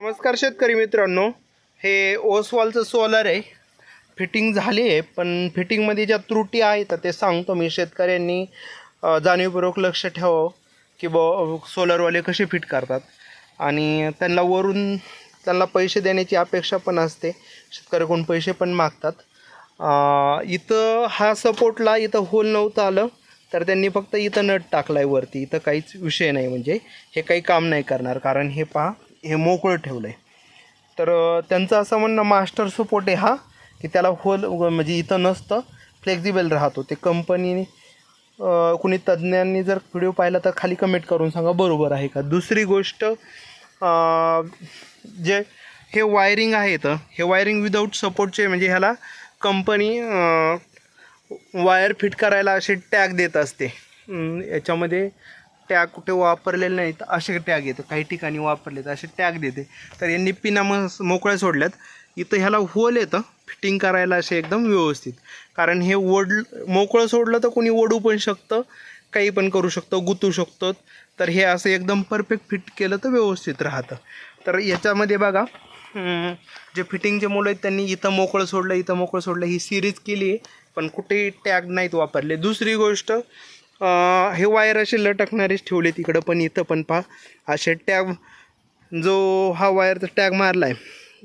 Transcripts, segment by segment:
नमस्कार शेतकरी मित्रांनो. हे ओसवालचं सोलर आहे. फिटिंग झाली आहे पण फिटिंगमध्ये ज्या त्रुटी आहेत ते सांगतो मी. शेतकऱ्यांनी जाणीवपूर्वक लक्ष ठेवावं की ब सोलरवाले कसे फिट करतात. आणि त्यांना वरून त्यांना पैसे देण्याची अपेक्षा पण असते. शेतकऱ्याकडून पैसे पण मागतात. इथं हा सपोर्टला इथं होल नव्हतं आलं तर त्यांनी फक्त इथं नट टाकलाय वरती. इथं काहीच विषय नाही म्हणजे. हे काही काम नाही करणार. कारण हे पहा हे मोकळं ठेवलं आहे तर त्यांचं असं म्हणणं मास्टर सपोर्ट आहे हा की त्याला होल म्हणजे इथं नसतं फ्लेक्झिबल राहतो. ते कंपनीने कुणी तज्ज्ञांनी जर व्हिडिओ पाहिला तर खाली कमेंट करून सांगा बरोबर आहे का? दुसरी गोष्ट जे हे वायरिंग आहे तर हे वायरिंग विदाऊट सपोर्टचे म्हणजे ह्याला कंपनी वायर फिट करायला असे टॅग देत असते. याच्यामध्ये टॅग कुठे वापरलेले नाहीत असे टॅग येतं काही ठिकाणी वापरले तर असे टॅग देते. तर यांनी पिना म मोकळ्या सोडल्यात. इथं ह्याला होल येतं फिटिंग करायला असे एकदम व्यवस्थित. कारण हे ओढ मोकळं सोडलं तर कोणी ओढू पण शकतं काही पण करू शकतो गुतू शकतो. तर हे असं एकदम परफेक्ट फिट केलं तर व्यवस्थित राहतं. तर याच्यामध्ये बघा जे फिटिंगचे मुलं आहेत त्यांनी इथं मोकळं सोडलं इथं मोकळं सोडलं ही सिरीज केली आहे. पण कुठेही टॅग नाहीत वापरले. दुसरी गोष्ट हे वायर असे लटकणारेच ठेवले तिकडं पण इथं पण पहा. असे टॅग जो हा वायरचा टॅग मारला आहे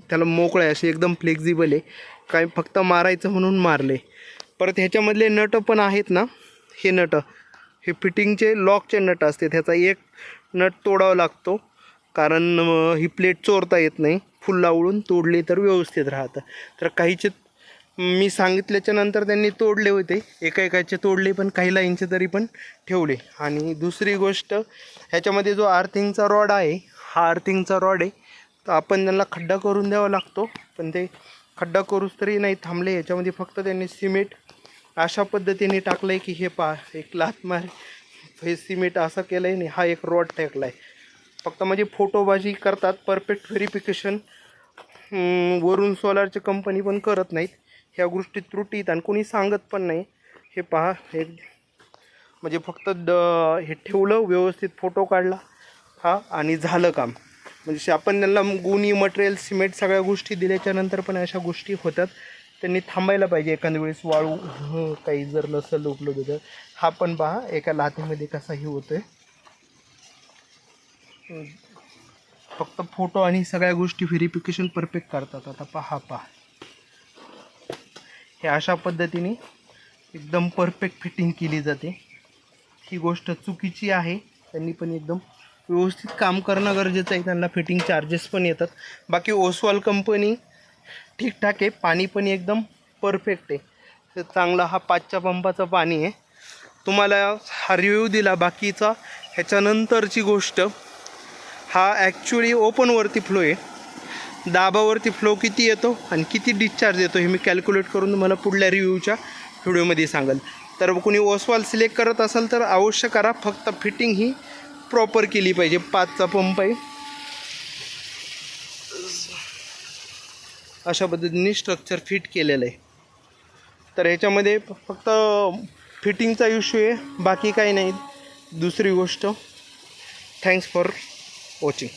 त्याला मोकळं आहे असे एकदम फ्लेक्झिबल आहे. काय फक्त मारायचं म्हणून मारले. परत ह्याच्यामधले नट पण आहेत ना हे नट. हे फिटिंगचे लॉकचे नट असते त्याचा एक नट तोडावा लागतो. कारण ही प्लेट चोरता येत नाही. फुल लावळून तोडली तर व्यवस्थित राहतं. तर काहीचे मी सांगितल्याच्या नंतर त्यांनी तोडले होते. एका एकाचे तोडले पण काही लाईनचे तरी पण ठेवले. आणि दुसरी गोष्ट ह्याच्यामध्ये जो आर्थिंगचा रॉड आहे हा आर्थिंगचा रॉड आहे तर आपण त्यांना खड्डा करून द्यावा लागतो. पण ते खड्डा करूच तरी नाही थांबले. याच्यामध्ये फक्त त्यांनी सिमेंट अशा पद्धतीने टाकलं आहे की हे पा एक लात मार हे सिमेंट असं केलं आहे आणि हा एक रॉड टाकला आहे फक्त म्हणजे फोटोबाजी करतात. परफेक्ट व्हेरिफिकेशन वरून सोलारची कंपनी पण करत नाहीत. ह्या गोष्टी त्रुटीत आणि कोणी सांगत पण नाही. हे पहा हे म्हणजे फक्त द हे ठेवलं व्यवस्थित फोटो काढला हा आणि झालं काम. म्हणजे आपण त्यांना गुणी मटेरियल सिमेंट सगळ्या गोष्टी दिल्याच्यानंतर पण अशा गोष्टी होतात. त्यांनी थांबायला पाहिजे एखाद्या वेळेस वाळू काही जर नसेल उपलब्ध तर. हा पण पहा एका लाथीमध्ये कसाही होतो आहे फक्त फोटो आणि सगळ्या गोष्टी व्हेरिफिकेशन परफेक्ट करतात. आता पहा पहा. हे अशा पद्धतीने एकदम परफेक्ट फिटिंग केली जाते. ही गोष्ट चुकीची आहे. त्यांनी पण एकदम व्यवस्थित काम करणं गरजेचं आहे. त्यांना फिटिंग चार्जेस पण येतात. बाकी ओसवाल कंपनी ठीकठाक आहे. पाणी पण एकदम परफेक्ट आहे. तर चांगला हा पाचच्या पंपाचं पाणी आहे. तुम्हाला हा रिव्ह्यू दिला बाकीचा. ह्याच्यानंतरची गोष्ट हा ॲक्च्युली ओपनवरती फ्लो आहे. दाबावरती फ्लो किती येतो आणि किती डिस्चार्ज येतो हे मी कॅल्क्युलेट करून तुम्हाला पुढल्या रिव्ह्यूच्या व्हिडिओमध्ये सांगेल. तर कोणी ओसवाल सिलेक्ट करत असाल तर अवश्य करा. फक्त फिटिंग ही प्रॉपर केली पाहिजे. पाचचा पंप आहे. अशा पद्धतीने स्ट्रक्चर फिट केलेलं आहे. तर ह्याच्यामध्ये फक्त फिटिंगचा इश्यू आहे. बाकी काही नाही. दुसरी गोष्ट थँक्स फॉर वॉचिंग